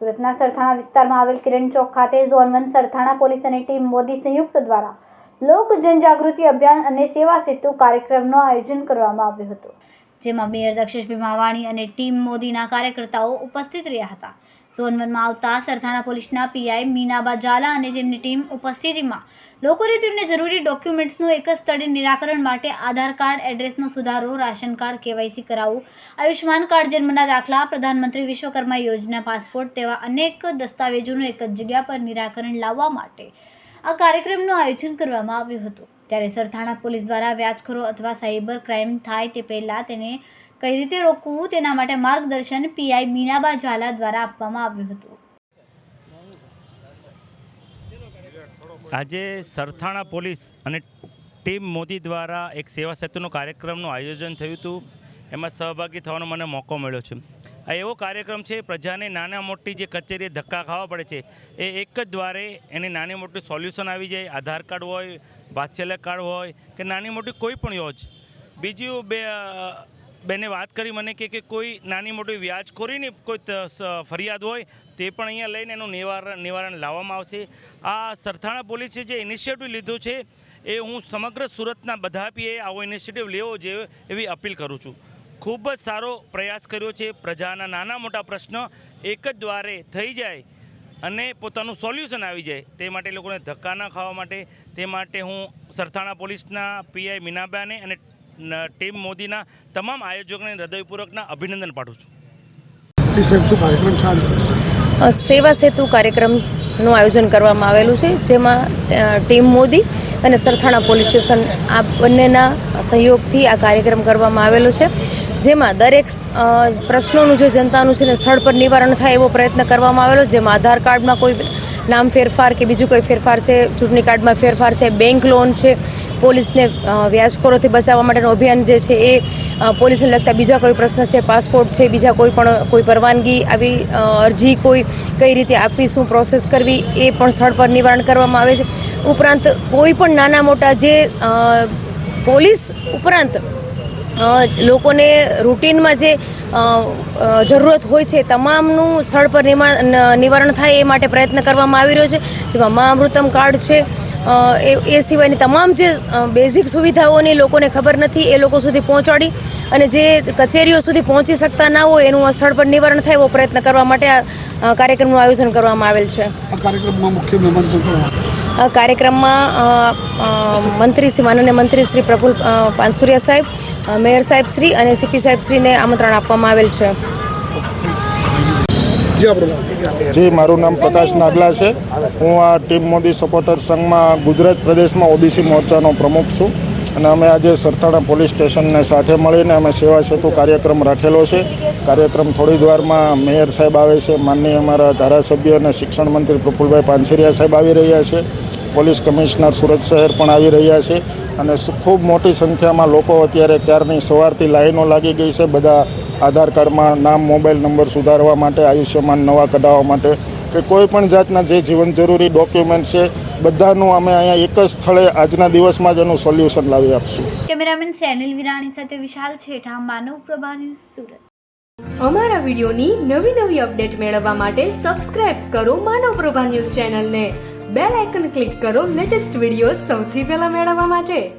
સુરતના સરથાણા વિસ્તારમાં આવેલ કિરણ ચોક ખાતે ઝોન વન સરથાણા પોલીસ અને ટીમ મોદી સંયુક્ત દ્વારા લોક જનજાગૃતિ અભિયાન અને સેવા સેતુ કાર્યક્રમનું આયોજન કરવામાં આવ્યું હતું. જેમાં મેયર દક્ષેશભાઈ માવાણી અને ટીમ મોદીના કાર્યકર્તાઓ ઉપસ્થિત રહ્યા હતા. ઝોન વનમાં આવતા સરથાણા પોલીસના પીઆઈ મીનાબા ઝાલા અને તેમની ટીમ ઉપસ્થિતિમાં લોકોને તેમને જરૂરી ડોક્યુમેન્ટ્સનું એક જ સ્થળે નિરાકરણ માટે આધાર કાર્ડ, એડ્રેસનો સુધારો, રાશન કાર્ડ, કેવાયસી કરાવવું આયુષ્યમાન કાર્ડ, જન્મના દાખલા, પ્રધાનમંત્રી વિશ્વકર્મા યોજના, પાસપોર્ટ તેવા અનેક દસ્તાવેજોનું એક જ જગ્યા પર નિરાકરણ લાવવા માટે આ કાર્યક્રમનું આયોજન કરવામાં આવ્યું હતું. ત્યારે સરથાણા પોલીસ દ્વારા વ્યાજખોરો અથવા સાયબર ક્રાઇમ થાય તે પહેલાં તેને કઈ રીતે રોકવું તેના માટે માર્ગદર્શન પીઆઈ મીનાબા ઝાલા દ્વારા આપવામાં આવ્યું હતું. આજે સરથાણા પોલીસ અને ટીમ મોદી દ્વારા એક સેવા સેતુનો કાર્યક્રમનું આયોજન થયું હતું. એમાં સહભાગી થવાનો મને મોકો મળ્યો છે. આ એવો કાર્યક્રમ છે, પ્રજાને નાના મોટી જે કચેરીએ ધક્કા ખાવા પડે છે, એ એક જ દ્વારે એની નાની મોટી સોલ્યુશન આવી જાય. આધાર કાર્ડ હોય વાત્સલ્ય કાર્ડ હોય કે નાની મોટી કોઈ પણ યોજ. બીજી બે, બેને વાત કરી મને કે કે કોઈ નાની મોટી વ્યાજખોરીની કોઈ ફરિયાદ હોય તે પણ અહીંયા લઈને એનું નિવારણ નિવારણ લાવવામાં આવશે. આ સરથાણા પોલીસે જે ઇનિશિયેટિવ લીધું છે એ હું સમગ્ર સુરતના બધા પીએ આવો ઇનિશિયેટિવ લેવો જોઈએ એવી અપીલ કરું છું. ખૂબ જ સારો પ્રયાસ કર્યો છે. પ્રજાના નાના મોટા પ્રશ્ન એક જ દ્વારે થઈ જાય અને પોતાનું સોલ્યુશન આવી જાય. તે માટે લોકોને ધક્કા ન ખાવા માટે તે માટે હું સરથાણા પોલીસના પીઆઈ મીનાબાને અને ટીમ મોદીના તમામ આયોજકોને હૃદયપૂર્વકના અભિનંદન પાઠવું છું. સેવા સેતુ કાર્યક્રમનું આયોજન કરવામાં આવેલું છે જેમાં ટીમ મોદી અને સરથાણા પોલીસ સ્ટેશન આ બંનેના સહયોગથી આ કાર્યક્રમ કરવામાં આવેલો છે. જેમાં દરેક પ્રશ્નોનું જે જનતાનું છે ને સ્થળ પર નિવારણ થાય એવો પ્રયત્ન કરવામાં આવેલો, જેમાં આધાર કાર્ડમાં કોઈ નામ ફેરફાર કે બીજું કોઈ ફેરફાર છે, ચૂંટણી કાર્ડમાં ફેરફાર છે, બેંક લોન છે, પોલીસને વ્યાજખોરોથી બચાવવા માટેનું અભિયાન જે છે એ પોલીસને લગતા બીજા કોઈ પ્રશ્ન છે, પાસપોર્ટ છે, બીજા કોઈ પણ, કોઈ પરવાનગી આવી અરજી કોઈ કઈ રીતે આપવી, શું પ્રોસેસ કરવી, એ પણ સ્થળ પર નિવારણ કરવામાં આવે છે. ઉપરાંત કોઈ પણ નાના મોટા જે પોલીસ ઉપરાંત લોકોને રૂટીનમાં જે જરૂરત હોય છે, તમામનું સ્થળ પર નિવારણ થાય એ માટે પ્રયત્ન કરવામાં આવી રહ્યો છે. જેમાં મા અમૃતમ કાર્ડ છે એ એ સિવાયની તમામ જે બેઝિક સુવિધાઓની લોકોને ખબર નથી, એ લોકો સુધી પહોંચાડી અને જે કચેરીઓ સુધી પહોંચી શકતા ના હોય એનું સ્થળ પર નિવારણ થાય એવો પ્રયત્ન કરવા માટે આ કાર્યક્રમનું આયોજન કરવામાં આવેલ છે. આ કાર્યક્રમમાં મુખ્ય મહેમાન કાર્યક્રમમાં મંત્રી શ્રી માનનીય મંત્રી શ્રી પ્રફુલ પાનસુરિયા સાહેબ મેયર સાહેબ શ્રી અને સીપી સાહેબ શ્રીને આમંત્રણ આપવામાં આવેલ છે. જી જી મારું નામ પ્રકાશ નાગલા છે. હું આ ટીમ મોદી સપોર્ટર સંઘમાં ગુજરાત પ્રદેશમાં ઓબીસી મોરચાનો પ્રમુખ છું. અને અમે આજે સરથાણા પોલીસ સ્ટેશનને સાથે મળીને અમે સેવા સેતુ કાર્યક્રમ રાખેલો છે. કાર્યક્રમ થોડી જ મેયર સાહેબ આવે છે, માનનીય અમારા ધારાસભ્ય અને શિક્ષણ મંત્રી પ્રફુલભાઈ પાનસરિયા સાહેબ આવી રહ્યા છે. પોલીસ કમિશનર સુરત શહેર પણ આવી રહ્યા છે અને ખૂબ મોટી સંખ્યામાં લોકો અત્યારે ત્યારની સવારથી લાઈનો લાગી ગઈ છે. બધા આધાર કાર્ડમાં નામ, મોબાઈલ નંબર સુધારવા માટે, આયુષ્યમાન નવા કઢાવવા માટે કે કોઈ પણ જાતના જે જીવન જરૂરી ડોક્યુમેન્ટ છે બધાનું અમે અહીંયા એક જ સ્થળે આજના દિવસમાં જ એનું સોલ્યુશન લાવી આપશું. કેમેરામેન સેનિલ વિરાણી સાથે વિશાલ છેઠા માનવ પ્રભા ન્યૂઝ સુરત. અમારા વિડીયોની નવી નવી અપડેટ મેળવવા માટે સબસ્ક્રાઇબ કરો માનવ પ્રભા ન્યૂઝ ચેનલને. બેલ આઇકન ક્લિક કરો લેટેસ્ટ વીડિયો સૌથી પહેલા મેળવવા માટે.